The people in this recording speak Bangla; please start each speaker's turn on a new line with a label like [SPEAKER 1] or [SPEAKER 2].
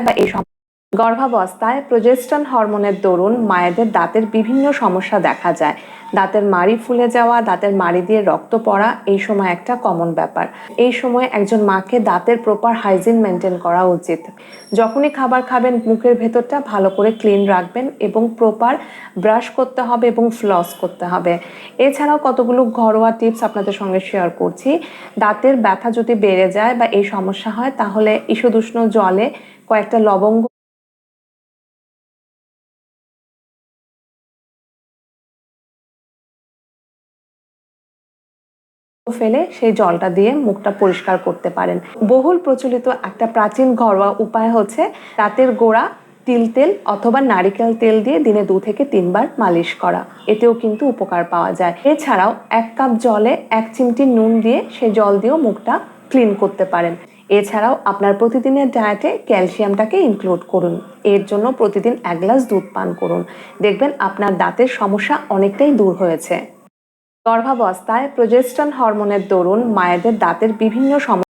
[SPEAKER 1] বা এই গর্ভাবস্থায় প্রজেস্টন হরমোনের দরুন মায়েদের দাঁতের বিভিন্ন সমস্যা দেখা যায়। দাঁতের মাড়ি ফুলে যাওয়া, দাঁতের মাড়ি দিয়ে রক্ত পড়া, এই সময় একটা কমন ব্যাপার। এই সময় একজন মাকে দাঁতের প্রপার হাইজিন মেনটেন করা উচিত। যখনই খাবার খাবেন, মুখের ভেতরটা ভালো করে ক্লিন রাখবেন এবং প্রপার ব্রাশ করতে হবে এবং ফ্লস করতে হবে। এছাড়াও কতগুলো ঘরোয়া টিপস আপনাদের সঙ্গে শেয়ার করছি। দাঁতের ব্যথা যদি বেড়ে যায় বা এই সমস্যা হয়, তাহলে ঈষদুষ্ণ জলে কয়েকটা লবঙ্গ ফেলে সেই জলটা দিয়ে মুখটা পরিষ্কার করতে পারেন। বহুল প্রচলিত একটা প্রাচীন ঘরোয়া উপায় হচ্ছে দাঁতের গোড়া, তিল তেল অথবা নারিকেল তেল দিয়ে দিনে দু থেকে তিনবার মালিশ করা। এতেও কিন্তু উপকার পাওয়া যায়। এছাড়াও এক কাপ জলে এক চিমটি নুন দিয়ে সেই জল দিয়েও মুখটা ক্লিন করতে পারেন। এছাড়াও আপনার প্রতিদিনের ডায়েটে ক্যালসিয়ামটাকে ইনক্লুড করুন। এর জন্য প্রতিদিন এক গ্লাস দুধ পান করুন। দেখবেন আপনার দাঁতের সমস্যা অনেকটাই দূর হয়েছে। গর্ভাবস্থায় প্রজেস্টন হরমোনের দরুন মায়েদের দাঁতের বিভিন্ন সমস্যা